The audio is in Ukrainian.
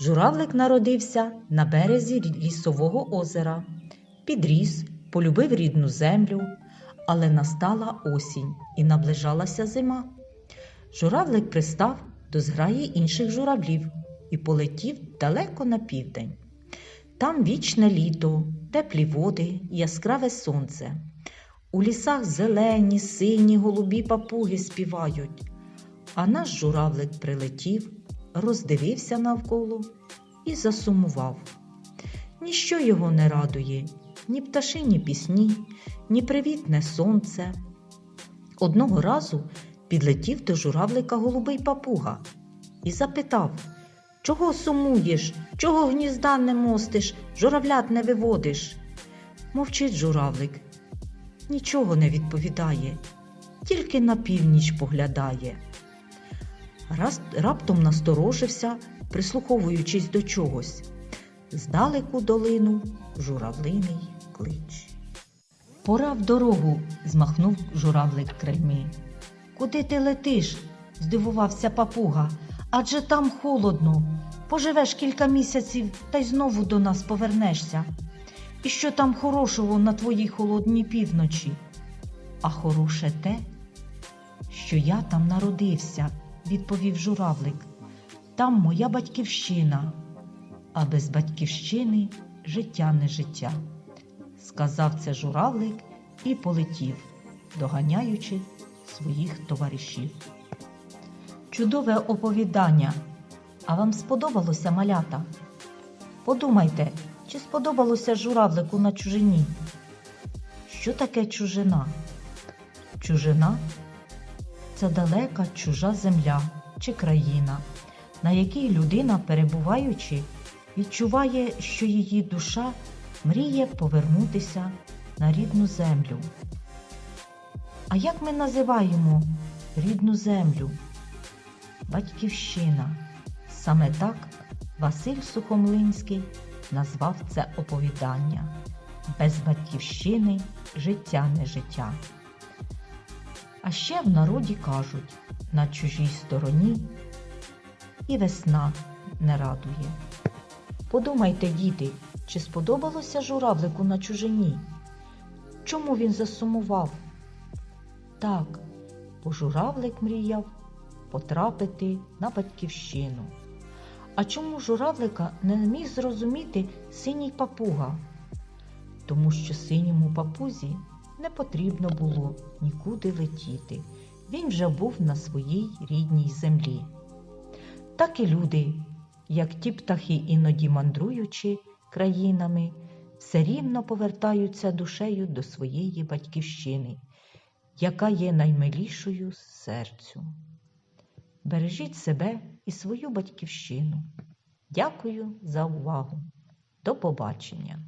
Журавлик народився на березі лісового озера, підріс, полюбив рідну землю, але настала осінь і наближалася зима. Журавлик пристав до зграї інших журавлів і полетів далеко на південь. Там вічне літо, теплі води, яскраве сонце. У лісах зелені, сині, голубі папуги співають. А наш журавлик прилетів, роздивився навколо і засумував. Ніщо його не радує, ні пташині пісні, ні привітне сонце. Одного разу підлетів до журавлика голубий папуга і запитав Чого сумуєш, чого гнізда не мостиш, журавлят не виводиш? Мовчить журавлик, нічого не відповідає, тільки на північ поглядає. Раптом насторожився, прислуховуючись до чогось. Здалеку долину журавлиний клич. Пора в дорогу, змахнув журавлик крильми. Куди ти летиш? здивувався папуга. Адже там холодно. Поживеш кілька місяців та й знову до нас повернешся. І що там хорошого на твоїй холодній півночі? А хороше те, що я там народився, відповів журавлик. Там моя батьківщина, а без батьківщини життя не життя. Сказав це журавлик і полетів, доганяючи своїх товаришів. Чудове оповідання. А вам сподобалося малята? Подумайте, чи сподобалося журавлику на чужині? Що таке чужина? Чужина це далека чужа земля чи країна, на якій людина, перебуваючи, відчуває, що її душа мріє повернутися на рідну землю. А як ми називаємо рідну землю? Батьківщина. Саме так Василь Сухомлинський назвав це оповідання. Без батьківщини життя не життя. А ще в народі кажуть на чужій стороні і весна не радує. Подумайте, діти, чи сподобалося журавлику на чужині? Чому він засумував? Так, бо журавлик мріяв потрапити на батьківщину. А чому журавлика не міг зрозуміти синій папуга? Тому що синьому папузі не потрібно було нікуди летіти. Він вже був на своїй рідній землі. Так і люди, як ті птахи, іноді мандруючи країнами, все рівно повертаються душею до своєї батьківщини, яка є наймилішою серцю. Бережіть себе і свою батьківщину. Дякую за увагу. До побачення!